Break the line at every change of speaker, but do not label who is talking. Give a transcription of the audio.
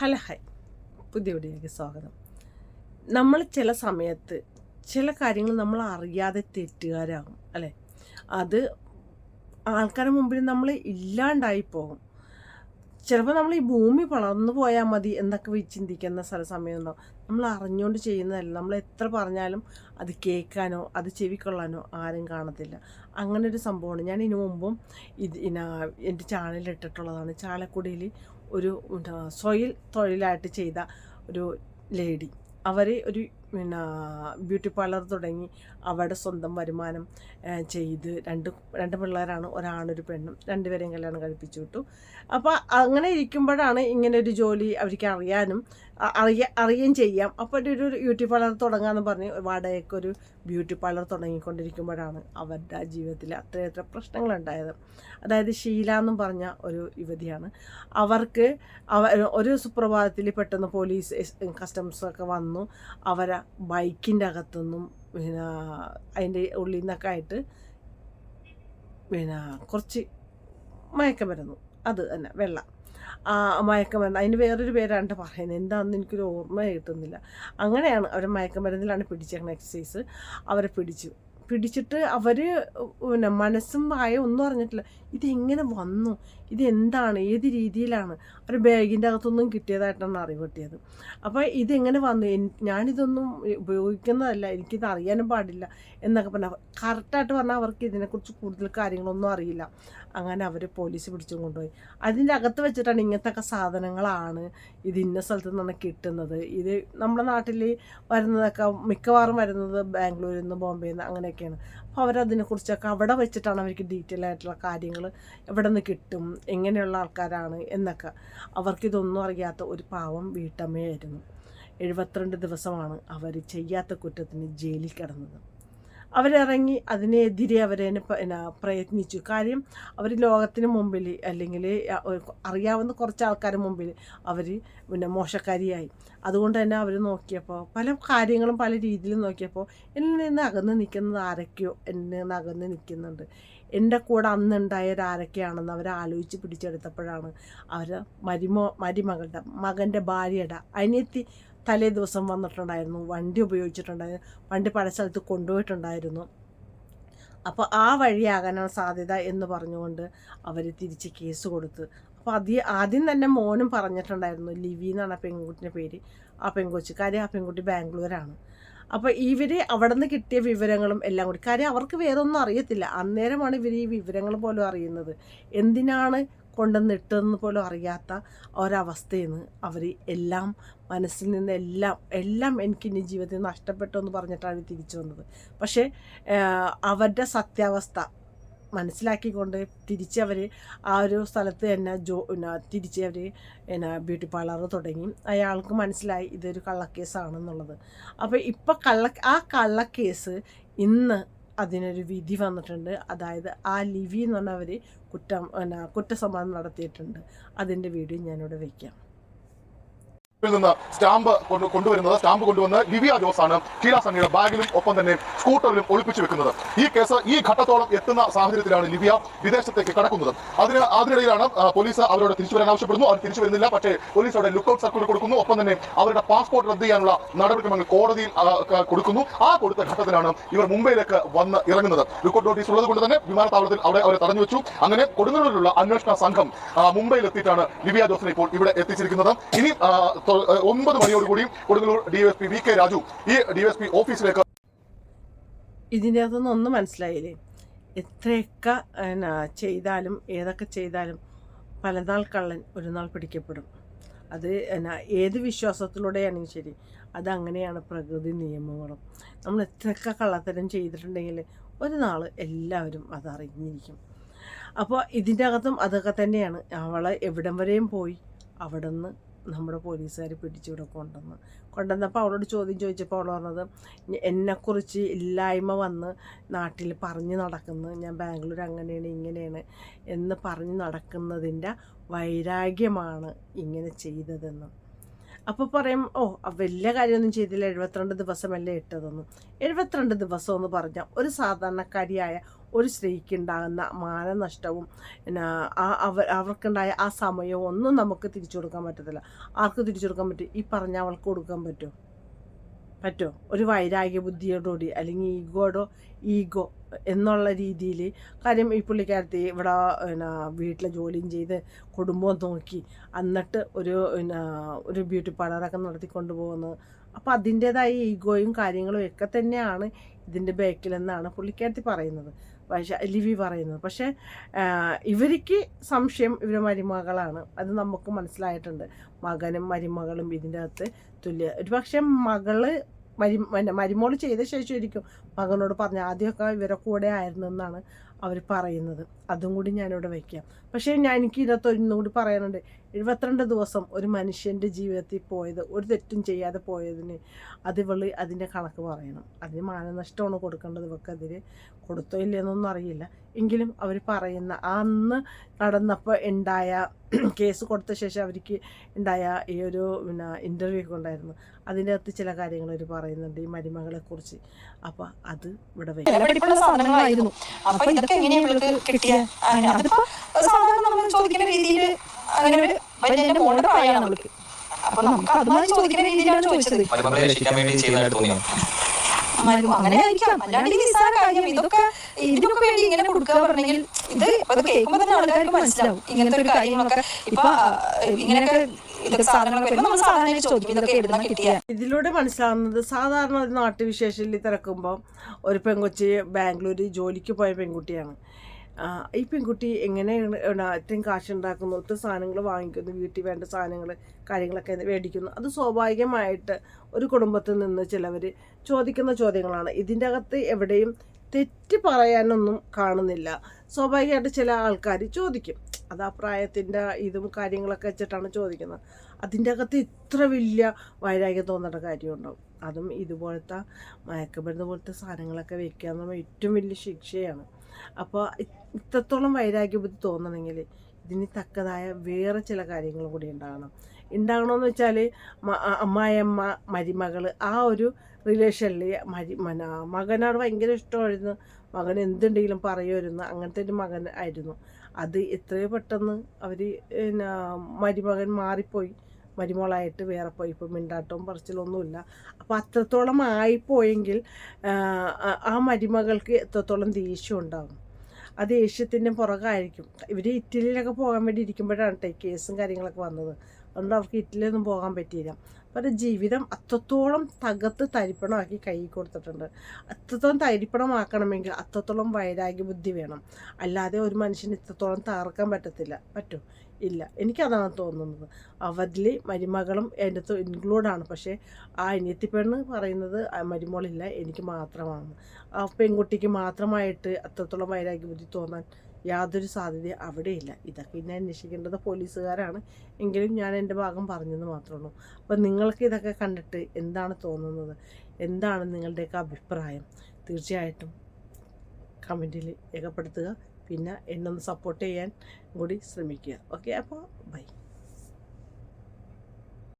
Hello hi പുതിയ വീഡിയോയിലേക്ക് സ്വാഗതം. നമ്മൾ ചില സമയത്ത് ചില കാര്യങ്ങൾ നമ്മൾ അറിയാതെ തെറ്റുകാരാകും അല്ലേ? അത് ആൾക്കാരുടെ മുമ്പിൽ നമ്മൾ ഇല്ലാണ്ടായി പോകും. ചിലപ്പോൾ നമ്മൾ ഈ ഭൂമി വളർന്നു പോയാൽ മതി എന്നൊക്കെ ചിന്തിക്കുന്ന സ്ഥല സമയമുണ്ടാവും. നമ്മൾ അറിഞ്ഞുകൊണ്ട് ചെയ്യുന്നതല്ല. നമ്മൾ എത്ര പറഞ്ഞാലും അത് കേൾക്കാനോ അത് ചെവിക്കൊള്ളാനോ ആരും കാണത്തില്ല. അങ്ങനെ ഒരു സംഭവമാണ്. ഞാൻ ഇതിനു മുമ്പും ഇത് എന്റെ ചാനലിൽ ഇട്ടിട്ടുള്ളതാണ് ചാലക്കുടിയിൽ ഒരു സ്വയിൽ തൊഴിലായിട്ട് ചെയ്ത ഒരു ലേഡി. അവർ ഒരു പിന്നെ ബ്യൂട്ടി പാർലർ തുടങ്ങി അവിടെ സ്വന്തം വരുമാനം ചെയ്ത് രണ്ട് രണ്ട് പിള്ളേരാണ്. ഒരാണൊരു പെണ്ണും. രണ്ടുപേരെയും കല്യാണം കഴിപ്പിച്ചു വിട്ടു. അപ്പോൾ അങ്ങനെ ഇരിക്കുമ്പോഴാണ് ഇങ്ങനെ ഒരു ജോലി അവർക്ക് അറിയാനും അറിയ അറിയുകയും ചെയ്യാം. അപ്പോൾ ഒരു ബ്യൂട്ടി പാർലർ തുടങ്ങാമെന്ന് പറഞ്ഞ് വാടകയ്ക്ക് ഒരു ബ്യൂട്ടി പാർലർ തുടങ്ങിക്കൊണ്ടിരിക്കുമ്പോഴാണ് അവരുടെ ജീവിതത്തിൽ അത്രയത്ര പ്രശ്നങ്ങളുണ്ടായത്. അതായത് ഷീല എന്നും പറഞ്ഞ ഒരു യുവതിയാണ്. അവർക്ക് അവ ഒരു സുപ്രഭാതത്തിൽ പെട്ടെന്ന് പോലീസ് കസ്റ്റംസൊക്കെ വന്നു. അവരെ ബൈക്കിന്റെ അകത്തുനിന്നും പിന്നെ അതിന്റെ ഉള്ളിൽ നിന്നൊക്കെ ആയിട്ട് പിന്നെ കുറച്ച് മയക്കം വരുന്നു. അത് തന്നെ വെള്ളം. ആ മയക്കമരുന്ന് അതിന് വേറൊരു പേരാണ് പറയുന്നത്. എന്താണെന്ന് എനിക്കൊരു ഓർമ്മ കിട്ടുന്നില്ല. അങ്ങനെയാണ് അവർ മയക്കമരുന്നിലാണ് പിടിച്ചേക്കുന്നത് എക്സസൈസ് അവരെ പിടിച്ചു. പിടിച്ചിട്ട് അവർ പിന്നെ മനസ്സും വായ ഒന്നും അറിഞ്ഞിട്ടില്ല. ഇതെങ്ങനെ വന്നു? ഇതെന്താണ്? ഏത് രീതിയിലാണ്? ഒരു ബാഗിന്റെ അകത്തൊന്നും കിട്ടിയതായിട്ടാണ് അറിവ് കിട്ടിയത്. അപ്പോൾ ഇതെങ്ങനെ വന്നു? ഞാനിതൊന്നും ഉപയോഗിക്കുന്നതല്ല. എനിക്കിത് അറിയാനും പാടില്ല എന്നൊക്കെ പറഞ്ഞാൽ കറക്റ്റായിട്ട് പറഞ്ഞാൽ അവർക്ക് ഇതിനെക്കുറിച്ച് കൂടുതൽ കാര്യങ്ങളൊന്നും അറിയില്ല. അങ്ങനെ അവർ പോലീസ് പിടിച്ചും കൊണ്ടുപോയി. അതിന്റെ അകത്ത് വെച്ചിട്ടാണ് ഇങ്ങനത്തെ സാധനങ്ങളാണ് ഇത് ഇന്ന സ്ഥലത്ത് നിന്നാണ് കിട്ടുന്നത്. ഇത് നമ്മുടെ നാട്ടിൽ വരുന്നതൊക്കെ മിക്കവാറും വരുന്നത് ബാംഗ്ലൂരിൽ നിന്ന് ബോംബെയിൽ നിന്ന് അങ്ങനെയൊക്കെയാണ്. അപ്പോൾ അവരതിനെക്കുറിച്ചൊക്കെ അവിടെ വെച്ചിട്ടാണ് അവർക്ക് ഡീറ്റെയിൽ ആയിട്ടുള്ള കാര്യങ്ങൾ എവിടെ നിന്ന് കിട്ടും എങ്ങനെയുള്ള ആൾക്കാരാണ് എന്നൊക്കെ. അവർക്കിതൊന്നും അറിയാത്ത ഒരു പാവം വീട്ടമ്മയായിരുന്നു. എഴുപത്തിരണ്ട് ദിവസമാണ് അവർ ചെയ്യാത്ത കുറ്റത്തിന് ജയിലിൽ കിടന്നത്. അവരിറങ്ങി അതിനെതിരെ അവരെ പിന്നെ പ്രയത്നിച്ചു. കാര്യം അവർ ലോകത്തിന് മുമ്പിൽ അല്ലെങ്കിൽ അറിയാവുന്ന കുറച്ച് ആൾക്കാരുടെ മുമ്പിൽ അവർ പിന്നെ മോശക്കാരിയായി. അതുകൊണ്ട് തന്നെ അവർ നോക്കിയപ്പോൾ പല കാര്യങ്ങളും പല രീതിയിലും നോക്കിയപ്പോൾ എന്നിൽ നിന്ന് അകന്ന് നിൽക്കുന്നത് ആരൊക്കെയോ എന്നിൽ നിന്ന് അകന്ന് നിൽക്കുന്നുണ്ട്. എന്റെ കൂടെ അന്നുണ്ടായ ആരൊക്കെയാണെന്ന് അവർ ആലോചിച്ച് പിടിച്ചെടുത്തപ്പോഴാണ് അവർ മരുമോ മരുമകളുടെ മകന്റെ ഭാര്യയുടെ അനിയത്തി തലേ ദിവസം വന്നിട്ടുണ്ടായിരുന്നു. വണ്ടി ഉപയോഗിച്ചിട്ടുണ്ടായിരുന്നു വണ്ടി പല സ്ഥലത്ത് കൊണ്ടുപോയിട്ടുണ്ടായിരുന്നു. അപ്പോൾ ആ വഴിയാകാനാണ് സാധ്യത എന്ന് പറഞ്ഞുകൊണ്ട് അവർ തിരിച്ച് കേസ് കൊടുത്ത്. അപ്പോൾ അതി ആദ്യം തന്നെ മോനും പറഞ്ഞിട്ടുണ്ടായിരുന്നു ലിവി എന്നാണ് ആ പെൺകുട്ടിന്റെ പേര്. ആ പെൺകൊച്ച് കാര്യം ആ പെൺകുട്ടി ബാംഗ്ലൂരാണ്. അപ്പോൾ ഇവർ അവിടെ നിന്ന് കിട്ടിയ വിവരങ്ങളും എല്ലാം കൂടി. കാര്യം അവർക്ക് വേറെ ഒന്നും അറിയത്തില്ല. അന്നേരമാണ് ഇവർ ഈ വിവരങ്ങൾ പോലും അറിയുന്നത്. എന്തിനാണ് കൊണ്ടുവന്ന് ഇട്ടതെന്ന് പോലും അറിയാത്ത ഒരവസ്ഥയിൽ നിന്ന് അവർ എല്ലാം മനസ്സിൽ നിന്ന് എല്ലാം എല്ലാം എനിക്ക് ഇനി ജീവിതത്തിൽ നഷ്ടപ്പെട്ടു എന്ന് പറഞ്ഞിട്ടാണ് തിരിച്ചു വന്നത്. പക്ഷേ അവരുടെ സത്യാവസ്ഥ മനസ്സിലാക്കിക്കൊണ്ട് തിരിച്ചവർ ആ ഒരു സ്ഥലത്ത് തന്നെ ജോ തിരിച്ച് അവർ എന്നാ ബ്യൂട്ടി പാർലർ തുടങ്ങി. അയാൾക്ക് മനസ്സിലായി ഇതൊരു കള്ളക്കേസാണെന്നുള്ളത്. അപ്പോൾ ഇപ്പോൾ കള്ള ആ കള്ളക്കേസ് ഇന്ന് അതിനൊരു വിധി വന്നിട്ടുണ്ട്. അതായത് ആ ലിവി എന്ന് പറഞ്ഞവർ കുറ്റം പിന്നെ കുറ്റസമ്മതം നടത്തിയിട്ടുണ്ട്. അതിന്റെ വീഡിയോ ഞാനിവിടെ വയ്ക്കാം
നിന്ന് സ്റ്റാമ്പ് കൊണ്ട് കൊണ്ടുവരുന്നത് സ്റ്റാമ്പ് കൊണ്ടുവന്ന് ലിവിയ ജോസ് ആണ് ഷീല സണ്ണിയുടെ ബാഗിലും ഒപ്പം തന്നെ സ്കൂട്ടറിലും ഒളിപ്പിച്ചു വെക്കുന്നത്. ഈ കേസ് ഈ ഘട്ടത്തോളം എത്തുന്ന സാഹചര്യത്തിലാണ് ലിവിയ വിദേശത്തേക്ക് കടക്കുന്നത്. അതിന് അതിനിടയിലാണ് പോലീസ് അവരോട് തിരിച്ചു വരാൻ ആവശ്യപ്പെടുന്നു. അവർ തിരിച്ചു വരുന്നില്ല. പക്ഷേ പോലീസ് അവിടെ ലുക്ക് ഔട്ട് സർക്കുലർ കൊടുക്കുന്നു. ഒപ്പം തന്നെ അവരുടെ പാസ്പോർട്ട് റദ്ദ് ചെയ്യാനുള്ള നടപടിക്രമങ്ങൾ കോടതിയിൽ കൊടുക്കുന്നു. ആ കൊടുത്ത ഘട്ടത്തിലാണ് ഇവർ മുംബൈയിലേക്ക് വന്ന് ഇറങ്ങുന്നത്. ലുക്കൌട്ട് നോട്ടീസ് ഉള്ളത് കൊണ്ട് തന്നെ വിമാനത്താവളത്തിൽ അവിടെ അവരെ തടഞ്ഞു വെച്ചു. അങ്ങനെ കൊടുങ്ങല്ലൂരിലുള്ള അന്വേഷണ സംഘം മുംബൈയിൽ എത്തിയിട്ടാണ് ലിവിയ ജോസിനെ ഇപ്പോൾ ഇവിടെ എത്തിച്ചിരിക്കുന്നത്. ഇനി ആ, മണിയോടുകൂടിയും Kodungallur DYSP V K Raju ഈ ഡിവൈഎസ്പി ഓഫീസിലേക്ക്
ഇതിന്റെ അകത്തൊന്നും ഒന്നും മനസ്സിലായില്ലേ? എത്രയൊക്കെ ചെയ്താലും ഏതൊക്കെ ചെയ്താലും പലനാൾ കള്ളൻ ഒരു നാൾ പിടിക്കപ്പെടും. അത് എന്നാ ഏത് വിശ്വാസത്തിലൂടെയാണെങ്കിൽ ശരി അതങ്ങനെയാണ് പ്രകൃതി നിയമങ്ങളും. നമ്മൾ എത്രയൊക്കെ കള്ളത്തരം ചെയ്തിട്ടുണ്ടെങ്കിൽ ഒരു നാൾ എല്ലാവരും അതറിഞ്ഞിരിക്കും. അപ്പോൾ ഇതിന്റെ അകത്തും അതൊക്കെ തന്നെയാണ്. അവളെ എവിടം വരെയും പോയി അവിടെ നിന്ന് നമ്മുടെ പോലീസുകാർ പിടിച്ചിവിടെ കൊണ്ടുവന്ന്. കൊണ്ടുവന്നപ്പോൾ അവളോട് ചോദ്യം ചോദിച്ചപ്പോൾ അവൾ പറഞ്ഞത് "ഞ- എന്നെക്കുറിച്ച് ഇല്ലായ്മ വന്ന് നാട്ടിൽ പറഞ്ഞു നടക്കുന്നു ഞാൻ ബാംഗ്ലൂർ അങ്ങനെയാണ് ഇങ്ങനെയാണ് എന്ന് പറഞ്ഞു നടക്കുന്നതിന്റെ വൈരാഗ്യമാണ് ഇങ്ങനെ ചെയ്തതെന്ന്. അപ്പോൾ പറയും ഓ വലിയ കാര്യമൊന്നും ചെയ്തില്ല. എഴുപത്തിരണ്ട് ദിവസമല്ലേ ഇട്ടതൊന്നും. എഴുപത്തിരണ്ട് ദിവസം എന്ന് പറഞ്ഞാൽ ഒരു സാധാരണക്കാരിയായ ഒരു സ്ത്രീക്ക് ഉണ്ടാകുന്ന മാനനഷ്ടവും പിന്നെ ആ അവർ അവർക്കുണ്ടായ ആ സമയവും ഒന്നും നമുക്ക് തിരിച്ചു കൊടുക്കാൻ പറ്റത്തില്ല. ആർക്ക് തിരിച്ചു കൊടുക്കാൻ പറ്റും? ഈ പറഞ്ഞ അവൾക്ക് കൊടുക്കാൻ പറ്റുമോ? പറ്റുമോ? ഒരു വൈരാഗ്യ ബുദ്ധിയോടുകൂടി അല്ലെങ്കിൽ ഈഗോടോ ഈഗോ എന്നുള്ള രീതിയിൽ കാര്യം ഈ പുള്ളിക്കാരത്തി ഇവിടെ പിന്നെ വീട്ടിലെ ജോലിയും ചെയ്ത് കുടുംബവും നോക്കി എന്നിട്ട് ഒരു പിന്നെ ഒരു ബ്യൂട്ടി പാർലറൊക്കെ നടത്തിക്കൊണ്ട് പോകുന്നത് അപ്പോൾ അതിന്റേതായ ഈഗോയും കാര്യങ്ങളും ഒക്കെ തന്നെയാണ് ഇതിന്റെ ബാക്കിലെന്നാണ് പുള്ളിക്കാരത്തി പറയുന്നത്. പക്ഷേ ലിവി പറയുന്നത്. പക്ഷേ ഇവർക്ക് സംശയം ഇവർ മരുമകളാണ്. അത് നമുക്ക് മനസ്സിലായിട്ടുണ്ട്. മകനും മരുമകളും ഇതിന്റെ അകത്ത് തുല്യ. ഒരു പക്ഷേ മകൾ മരി മരുമോൾ ചെയ്ത ശേഷമായിരിക്കും മകനോട് പറഞ്ഞ ആദ്യമൊക്കെ ഇവരെ കൂടെ ആയിരുന്നു എന്നാണ്. അവർ പറയുന്നത്. അതും കൂടി ഞാനിവിടെ വയ്ക്കാം. പക്ഷേ ഞാൻ എനിക്ക് ഇതിനകത്ത് ഒന്നും കൂടി പറയാനുണ്ട്. എഴുപത്തിരണ്ട് ദിവസം ഒരു മനുഷ്യന്റെ ജീവിതത്തിൽ പോയത് ഒരു തെറ്റും ചെയ്യാതെ പോയതിന് അത് ഇവൾ അതിന്റെ കണക്ക് പറയണം. അതിന് മാനനഷ്ടമാണ് കൊടുക്കേണ്ടത് ഇവക്കതിന് കൊടുത്തോ ഇല്ലയെന്നൊന്നും അറിയില്ല. എങ്കിലും അവർ പറയുന്ന അന്ന് നടന്നപ്പോൾ ഉണ്ടായ കേസ് കൊടുത്ത ശേഷം അവർക്ക് ഉണ്ടായ ഈ ഒരു പിന്നെ ഇന്റർവ്യൂ ഒക്കെ ഉണ്ടായിരുന്നു. അതിന്റെ അകത്ത് ചില കാര്യങ്ങൾ അവർ പറയുന്നുണ്ട് ഈ മരുമകളെ കുറിച്ച് അപ്പോൾ അത് ഇവിടെ വയ്ക്കും.
ഇതൊക്കെ എങ്ങനെയാ ഇവൾക്ക് കിട്ടിയ അതിപ്പോ സാധാരണ നമ്മൾ ചോദിക്കുന്ന രീതിയിൽ അങ്ങനെ ഒരു വലിയ മോളുടെ പ്രായമാണ് അവൾക്ക്. അപ്പൊ നമുക്ക് അതുമായി ചോദിക്കുന്ന രീതിയിലാണ് ചോദിച്ചത്. അങ്ങനെ ആയിരിക്കാം. അല്ലാണ്ട് കാര്യം ഇതൊക്കെ ഇതിനൊക്കെ വേണ്ടി ഇങ്ങനെ കൊടുക്കുക പറഞ്ഞെങ്കിൽ ഇത് ഇപ്പൊ ഇത് കേൾക്കുമ്പോ തന്നെ ആൾക്കാർക്ക് മനസ്സിലാവും. ഇങ്ങനത്തെ ഒരു കാര്യങ്ങളൊക്കെ ഇപ്പൊ ഇങ്ങനെയൊക്കെ ചോദിക്കും ഇതൊക്കെ
ഇതിലൂടെ മനസ്സിലാവുന്നത് സാധാരണ ഒരു നാട്ടുവിശേഷത്തിൽ തിരക്കുമ്പോൾ ഒരു പെൺകൊച്ചി ബാംഗ്ലൂർ ജോലിക്ക് പോയ പെൺകുട്ടിയാണ്. ഈ പെൺകുട്ടി എങ്ങനെ ഇത്രയും കാശ് ഉണ്ടാക്കുന്നു ഒത്തിരി സാധനങ്ങൾ വാങ്ങിക്കുന്നു വീട്ടിൽ വേണ്ട സാധനങ്ങൾ കാര്യങ്ങളൊക്കെ മേടിക്കുന്നു. അത് സ്വാഭാവികമായിട്ട് ഒരു കുടുംബത്തിൽ നിന്ന് ചിലവർ ചോദിക്കുന്ന ചോദ്യങ്ങളാണ്. ഇതിന്റെ അകത്ത് എവിടെയും തെറ്റ് പറയാനൊന്നും കാണുന്നില്ല. സ്വാഭാവികമായിട്ട് ചില ആൾക്കാർ ചോദിക്കും. അത് ആ പ്രായത്തിന്റെ ഇതും കാര്യങ്ങളൊക്കെ വെച്ചിട്ടാണ് ചോദിക്കുന്നത്. അതിന്റെ അകത്ത് ഇത്ര വലിയ വൈരാഗ്യം തോന്നേണ്ട കാര്യമുണ്ടാവും. അതും ഇതുപോലത്തെ മയക്കുമരുന്ന് പോലത്തെ സാധനങ്ങളൊക്കെ വെക്കുക എന്ന് പറയുമ്പോൾ ഏറ്റവും വലിയ ശിക്ഷയാണ്. അപ്പോൾ ഇത്രത്തോളം വൈരാഗ്യ ബുദ്ധി തോന്നണമെങ്കിൽ ഇതിന് തക്കതായ വേറെ ചില കാര്യങ്ങൾ കൂടി ഉണ്ടാകണം. ഉണ്ടാകണമെന്ന് വെച്ചാൽ അമ്മായിയമ്മ മരുമകൾ ആ ഒരു റിലേഷനിൽ മരി മന മകനോട് ഭയങ്കര ഇഷ്ടമായിരുന്നു. മകൻ എന്തുണ്ടെങ്കിലും പറയുമായിരുന്നു. അങ്ങനത്തെ ഒരു മകൻ ആയിരുന്നു. അത് എത്രയോ പെട്ടെന്ന് അവർ പിന്നെ മരുമകൻ മാറിപ്പോയി. മരുമോളായിട്ട് വേറെ പോയി. ഇപ്പോൾ മിണ്ടാട്ടവും പറച്ചിലൊന്നുമില്ല. അപ്പോൾ അത്രത്തോളം ആയിപ്പോയെങ്കിൽ ആ മരുമകൾക്ക് എത്രത്തോളം ദേഷ്യം ഉണ്ടാകും ആ ഏഷ്യത്തിന്റെ പുറകായിരിക്കും. ഇവർ ഇറ്റലിയിലൊക്കെ പോകാൻ വേണ്ടി ഇരിക്കുമ്പോഴാണ് കേട്ടോ കേസും കാര്യങ്ങളൊക്കെ വന്നത്. അതുകൊണ്ട് അവർക്ക് ഇറ്റലിയൊന്നും പോകാൻ പറ്റിയില്ല. അവരുടെ ജീവിതം അത്രത്തോളം തകർത്ത് തരിപ്പണമാക്കി കൈ കൊടുത്തിട്ടുണ്ട്. അത്രത്തോളം തരിപ്പണമാക്കണമെങ്കിൽ അത്രത്തോളം വൈരാഗ്യ ബുദ്ധി വേണം. അല്ലാതെ ഒരു മനുഷ്യന് ഇത്രത്തോളം തകർക്കാൻ പറ്റത്തില്ല. പറ്റും. ഇല്ല. എനിക്കതാണ് തോന്നുന്നത്. അവരിൽ മരുമകളും എന്റെ അകത്ത് ഇൻക്ലൂഡാണ്. പക്ഷേ ആ അനിയത്തി പെണ്ണ് പറയുന്നത് മരുമോളില്ല എനിക്ക് മാത്രമാണ്. ആ പെൺകുട്ടിക്ക് മാത്രമായിട്ട് അത്രത്തോളം വൈരാഗ്യ ബുദ്ധി തോന്നാൻ യാതൊരു സാധ്യത അവിടെയില്ല. ഇതൊക്കെ ഇന്നെ അന്വേഷിക്കേണ്ടത് പോലീസുകാരാണ്. എങ്കിലും ഞാൻ എന്റെ ഭാഗം പറഞ്ഞെന്ന് മാത്രമേ ഉള്ളൂ. അപ്പം നിങ്ങൾക്ക് ഇതൊക്കെ കണ്ടിട്ട് എന്താണ് തോന്നുന്നത്? എന്താണ് നിങ്ങളുടെയൊക്കെ അഭിപ്രായം? തീർച്ചയായിട്ടും കമന്റിൽ രേഖപ്പെടുത്തുക. പിന്നെ എന്നെ സപ്പോർട്ട് ചെയ്യാൻ കൂടി ശ്രമിക്കുക. ഓക്കെ അപ്പോൾ ബൈ